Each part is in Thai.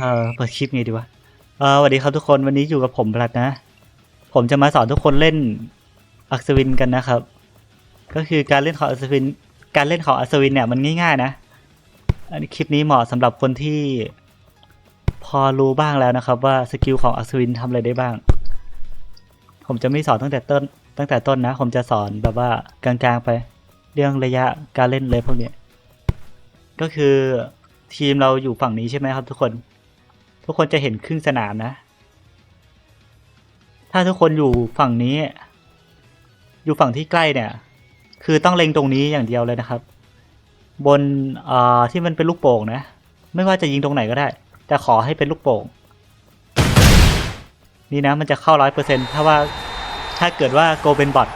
เออเปิดคลิปไงดีวะเออสวัสดีครับทุกคนวันนี้อยู่กับผมบลัดนะ ผมจะมาสอนทุกคนเล่นอัศวินกันนะครับ ก็คือการเล่นของอัศวิน การเล่นของอัศวินเนี่ยมันง่าย ๆ นะอันนี้คลิปนี้เหมาะสำหรับคนที่พอรู้บ้างแล้วนะครับ ว่าสกิลของอัศวินทำอะไรได้บ้าง ผมจะไม่สอนตั้งแต่ต้น ตั้งแต่ต้นนะ ผมจะสอนแบบว่ากลางๆไป เรื่องระยะการเล่นเลยพวกนี้ก็คือ ทีมเราอยู่ฝั่งนี้ใช่ไหมครับทุกคน ทุกคนจะเห็นครึ่งสนามนะ ถ้าทุกคนอยู่ฝั่งนี้ อยู่ฝั่งที่ใกล้เนี่ย คือต้องเล็งตรงนี้อย่างเดียวเลยนะครับ บนเอ่อที่มันเป็นลูกโป่งนะ ไม่ว่าจะยิงตรงไหนก็ได้ แต่ขอให้เป็นลูกโป่งนี่นะมันจะเข้าร้อยเปอร์เซ็นถ้าว่าถ้าเกิดว่าโกเป็นบอท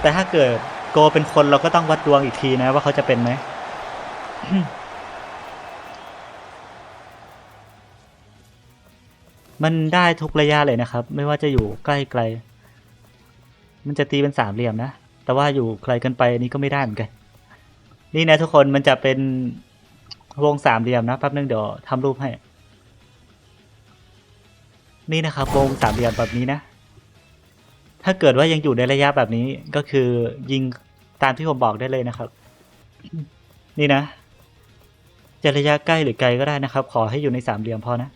แต่ถ้าเกิดโกเป็นคนเราก็ต้องวัดดวงอีกทีนะว่าเขาจะเป็นไหม มันได้ทุกระยะเลยนะครับ ไม่ว่าจะอยู่ใกล้ไกล มันจะตีเป็นสามเหลี่ยมนะ แต่ว่าอยู่ไกลเกินไปอันนี้ก็ไม่ได้เหมือนกัน นี่นะทุกคนมันจะเป็นวงสามเหลี่ยมนะแป๊บนึงเดี๋ยวทำรูปให้ นี่นะครับวงสามเหลี่ยมแบบนี้นะ ถ้าเกิดว่ายังอยู่ในระยะแบบนี้ก็คือยิงตามที่ผมบอกได้เลยนะครับ นี่นะ จะระยะใกล้หรือไกลก็ได้นะครับ ขอให้อยู่ในสามเหลี่ยมพอนะ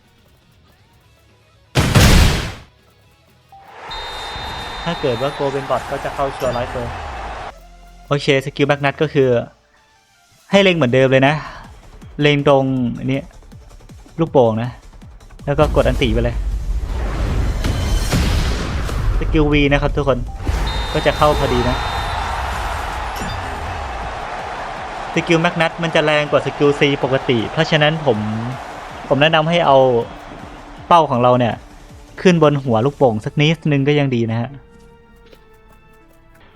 ถ้าเกิดว่าโกเป็นบอทก็จะเข้าชัวร์ร้อยเปอร์โอเคสกิลแบ็กนัทก็คือ ให้เล็งเหมือนเดิมเลยนะ เล็งตรงอันนี้ลูกโป่งนะ แล้วก็กดอันตีไปเลยสกิลวีนะครับทุกคนก็จะเข้าพอดีนะสกิลแมกนัทมันจะแรงกว่าสกิลซีปกติ เพราะฉะนั้นผมผมแนะนำให้เอาเป้าของเราเนี่ย ขึ้นบนหัวลูกโป่งสักนิดนึงก็ยังดีนะฮะ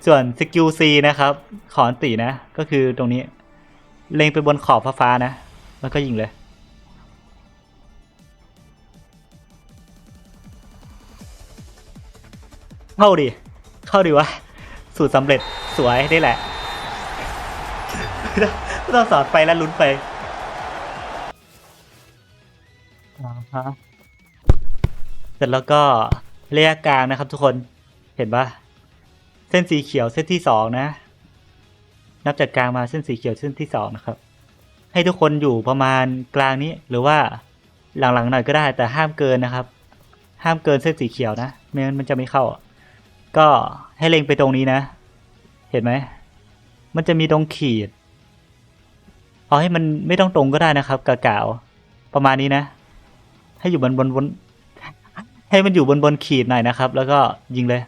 ส่วนสกิล C นะครับขออันตินะ ก็คือตรงนี้ เล็งไปบนขอบฟ้าๆนะ แล้วก็ยิงเลย เข้าดิ เข้าดิวะ สูตรสำเร็จสวยได้แหละไม่ต้องสอนไปแล้วลุ้นไปเสร็จแล้วก็เระยะกลางนะครับทุกคนเห็นปะ ส้นสีเขียวเส้นที่สองนะ นับจากกลางมาเส้นสีเขียวเส้นที่สองนะครับ ให้ทุกคนอยู่ประมาณกลางนี้หรือว่าหลังๆหน่อยก็ได้ แต่ห้ามเกินนะครับ ห้ามเกินเส้นสีเขียวนะไม่งั้นมันจะไม่เข้า ก็ให้เล็งไปตรงนี้นะ เห็นไหมมันจะมีตรงขีดเอาให้มันไม่ต้องตรงก็ได้นะครับกะกาวประมาณนี้นะ ให้อยู่บนบนบนให้มันอยู่บนบนขีดหน่อยนะครับ แล้วก็ยิงเลย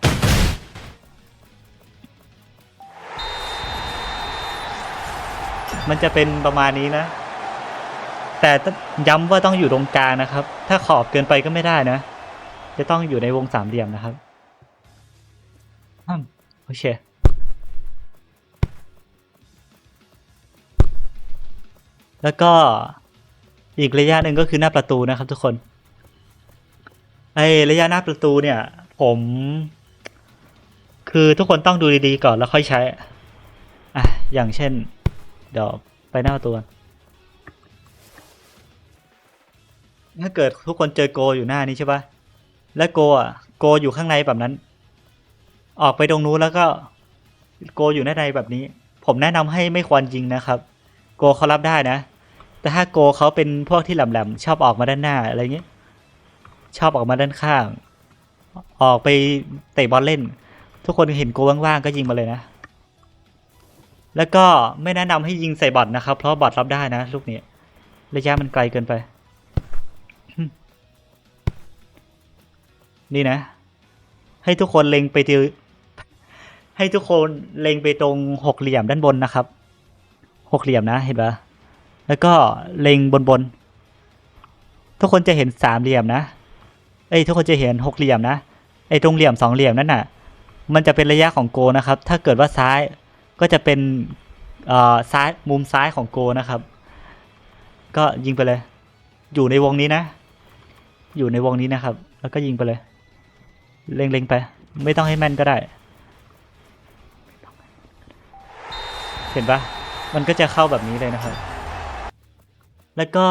มันจะเป็นประมาณนี้นะ แต่ต้องย้ำว่าต้องอยู่ตรงกลางนะครับ ถ้าขอบเกินไปก็ไม่ได้นะ จะต้องอยู่ในวงสามเหลี่ยมนะครับอืมโอเคแล้วก็อีกระยะหนึ่งก็คือหน้าประตูนะครับ ทุกคน ไอระยะหน้าประตูเนี่ย ผม คือทุกคนต้องดูดีๆก่อนแล้วค่อยใช้อะอย่างเช่น เดี๋ยวไปหน้าประตูก่อนถ้าเกิดทุกคนเจอโกอยู่หน้านี้ใช่ปะและโกอะโกอยู่ข้างในแบบนั้น ออกไปตรงนู้นแล้วก็โกอยู่ด้านในแบบนี้ ผมแนะนำให้ไม่ควรยิงนะครับ โกเขารับได้นะ แต่ถ้าโกเขาเป็นพวกที่แหลมๆชอบออกมาด้านหน้าอะไรเงี้ยชอบออกมาด้านข้าง ออกไปเตะบอลเล่น ทุกคนเห็นโกว่างๆก็ยิงมาเลยนะ แล้วก็ไม่แนะนำให้ยิงใส่บอทนะครับ เพราะบอทรับได้นะลูกนี้ ระยะมันไกลเกินไป นี่นะ ให้ทุกคนเล็งไปที่ให้ทุกคนเล็งไปตรงหกเหลี่ยมด้านบนนะครับ หกเหลี่ยมนะเห็นปะแล้วก็เล็งบนบน ทุกคนจะเห็นสามเหลี่ยมนะ เอ้ยทุกคนจะเห็นหกเหลี่ยมนะ ไอ้ตรงเหลี่ยมสองเหลี่ยมนั่นน่ะ มันจะเป็นระยะของโกนะครับ ถ้าเกิดว่าซ้าย ก็จะเป็นซ้ายมุมซ้ายของโกนะครับ ก็ยิงไปเลย อยู่ในวงนี้นะ อยู่ในวงนี้นะครับ แล้วก็ยิงไปเลย เล็งๆไป ไม่ต้องให้แม่นก็ได้ เห็นปะมันก็จะเข้าแบบนี้เลยนะครับ แล้วก็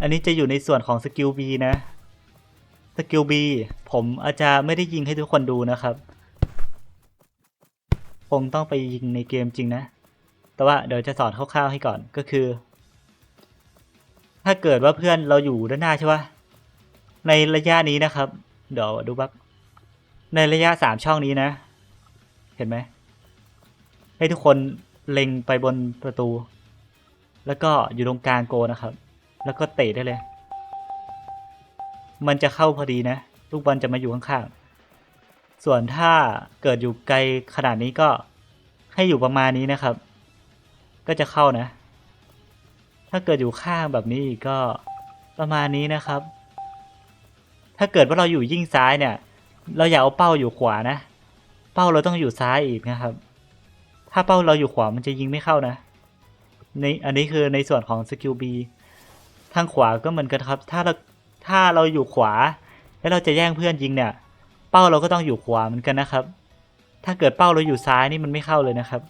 อันนี้จะอยู่ในส่วนของสกิล B นะ สกิล B ผมอาจจะไม่ได้ยิงให้ทุกคนดูนะครับ คงต้องไปยิงในเกมจริงนะ แต่ว่าเดี๋ยวจะสอนคร่าวๆให้ก่อนก็คือ ถ้าเกิดว่าเพื่อนเราอยู่ด้านหน้าใช่ปะในระยะนี้นะครับ เดี๋ยวดูบับในระยะสามช่องนี้นะ เห็นไหม ให้ทุกคนเล็งไปบนประตู แล้วก็อยู่ตรงกลางโกนะครับ แล้วก็เตะได้เลย มันจะเข้าพอดีนะ ลูกบอลจะมาอยู่ข้างๆ ส่วนถ้าเกิดอยู่ไกลขนาดนี้ก็ให้อยู่ประมาณนี้นะครับ ก็จะเข้านะ ถ้าเกิดอยู่ข้างแบบนี้อีกก็ประมาณนี้นะครับ ถ้าเกิดว่าเราอยู่ยิ่งซ้ายเนี่ย เราอย่าเอาเป้าอยู่ขวานะ เป้าเราต้องอยู่ซ้ายอีกนะครับ ถ้าเป้าเราอยู่ขวามันจะยิงไม่เข้านะในอันนี้คือในส่วนของสกิล B ทางขวาก็เหมือนกันครับ ถ้าเราถ้าเราอยู่ขวา แล้วเราจะแย่งเพื่อนยิงเนี่ย เป้าเราก็ต้องอยู่ขวาเหมือนกันนะครับ ถ้าเกิดเป้าเราอยู่ซ้ายนี่มันไม่เข้าเลยนะครับ